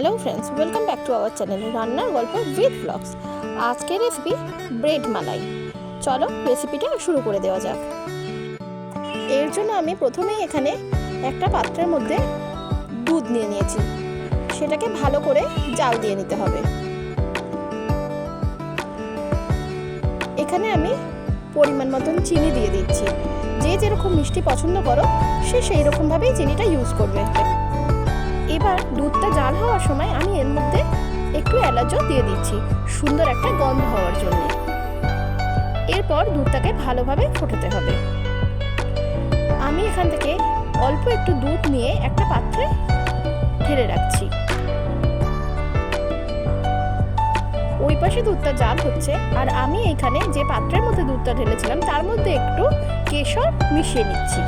Hello friends welcome back to our channel রান্নার গল্প with blogs আজকের রেসিপি ব্রেড মালাই চলো রেসিপিটা শুরু করে দেওয়া যাক। এর জন্য আমি প্রথমেই এখানে একটা পাত্রের মধ্যে দুধ নিয়ে নিয়েছি। সেটাকে ভালো করে জাল দিয়ে নিতে হবে। এখানে আমি পরিমাণ মতন চিনি দিয়ে দিচ্ছি। যে যেরকম মিষ্টি পছন্দ করো, সে সেই রকমভাবেই চিনিটা ইউজ করবে। এবার দুধটা জাল হওয়ার সময় আমি এর মধ্যে একটু এলাচও দিয়ে দিচ্ছি, সুন্দর একটা গন্ধ হওয়ার জন্য। এরপর দুধটাকে ভালোভাবে ফোটাতে হবে। আমি এখান থেকে অল্প একটু দুধ নিয়ে একটা পাত্রে ঢেলে রাখছি। ওই পাশে দুধটা জাল হচ্ছে আর আমি এখানে যে পাত্রের মধ্যে দুধটা ঢেলেছিলাম, তার মধ্যে একটু কেশর মিশিয়ে নিচ্ছি।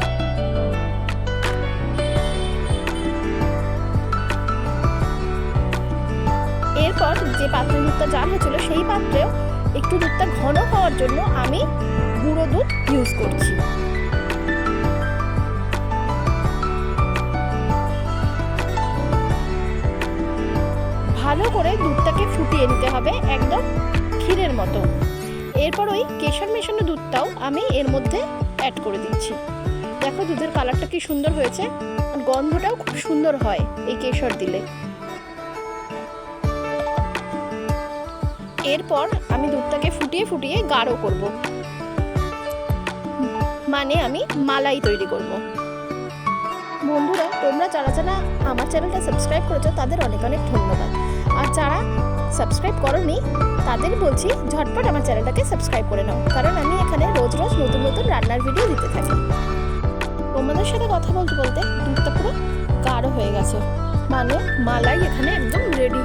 দুধটা জাল হয়েছিল সেই পাত্রেও একটু দুধটা ঘন হওয়ার জন্য আমি গুঁড়ো দুধ ইউজ করছি। ভালো করে দুধটাকে ফুটিয়ে নিতে হবে একদম ক্ষীরের মতো। এরপর ওই কেশর মেশানো দুধটাও আমি এর মধ্যে অ্যাড করে দিচ্ছি। দেখো দুধের কালারটা কি সুন্দর হয়েছে। গন্ধটাও খুব সুন্দর হয় এই কেশর দিলে। এরপর আমি দুধটাকে ফুটিয়ে ফুটিয়ে গাঢ় করব। মানে আমি মালাই তৈরি করব। বন্ধুরা, তোমরা যারা যারা আমার চ্যানেলটা সাবস্ক্রাইব করেছ, তাদের অনেক অনেক ধন্যবাদ। আর যারা সাবস্ক্রাইব করনি, তাদের বলছি ঝটপট আমার চ্যানেলটাকে সাবস্ক্রাইব করে নাও। কারণ আমি এখানে রোজ রোজ নতুন নতুন রান্নার ভিডিও দিতে থাকি। তোমাদের সাথে কথা বলতে বলতে দুধটা পুরো গাঢ় হয়ে গেছে। মানে মালাই এখানে একদম রেডি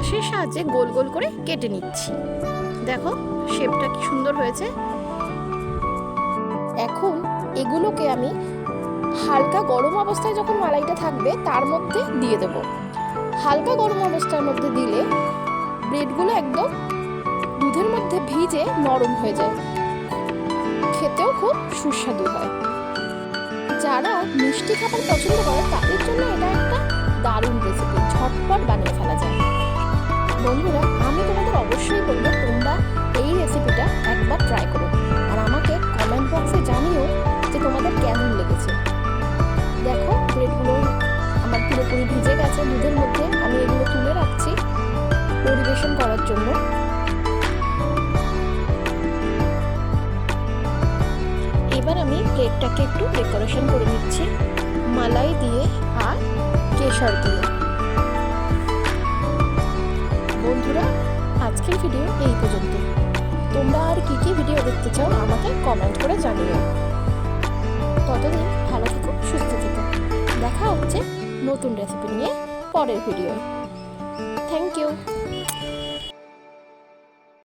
গ্লাসের সাহায্যে গোল গোল করে কেটে নিচ্ছি। দেখো শেপটা কি সুন্দর হয়েছে। এখন এগুলোকে আমি হালকা গরম অবস্থায় যখন মালাইটা থাকবে, তার মধ্যে দিয়ে দেব। হালকা গরম অবস্থার মধ্যে দিলে ব্রেডগুলো একদম দুধের মধ্যে ভিজে নরম হয়ে যায়। খেতেও খুব সুস্বাদু হয়। যারা মিষ্টি খাবার পছন্দ করে, তাদের জন্য এটা একটা বন্ধুরা, আমি তোমাদের অবশ্যই বলব তোমরা এই রেসিপিটা একবার ট্রাই করো। আর আমাকে কমেন্ট বক্সে জানিও যে তোমাদের কেমন লেগেছে। দেখো ব্রেডগুলো আমার পুরোপুরি ভিজে গেছে। দুধের মধ্যে আমি এগুলো তুলে রাখছি পরিবেশন করার জন্য। এবার আমি প্লেটটাকে একটু ডেকোরেশন করে নিচ্ছি। মালাই দিয়ে আর কেশর দিয়ে। ভিডিও এই পর্যন্ত। তোমরা আর কি কি ভিডিও দেখতে চাও আমাকে কমেন্ট করে জানিও। ততদিন ভালো থেকো, সুস্থ থেকো। দেখা হচ্ছে নতুন রেসিপি নিয়ে পরের ভিডিও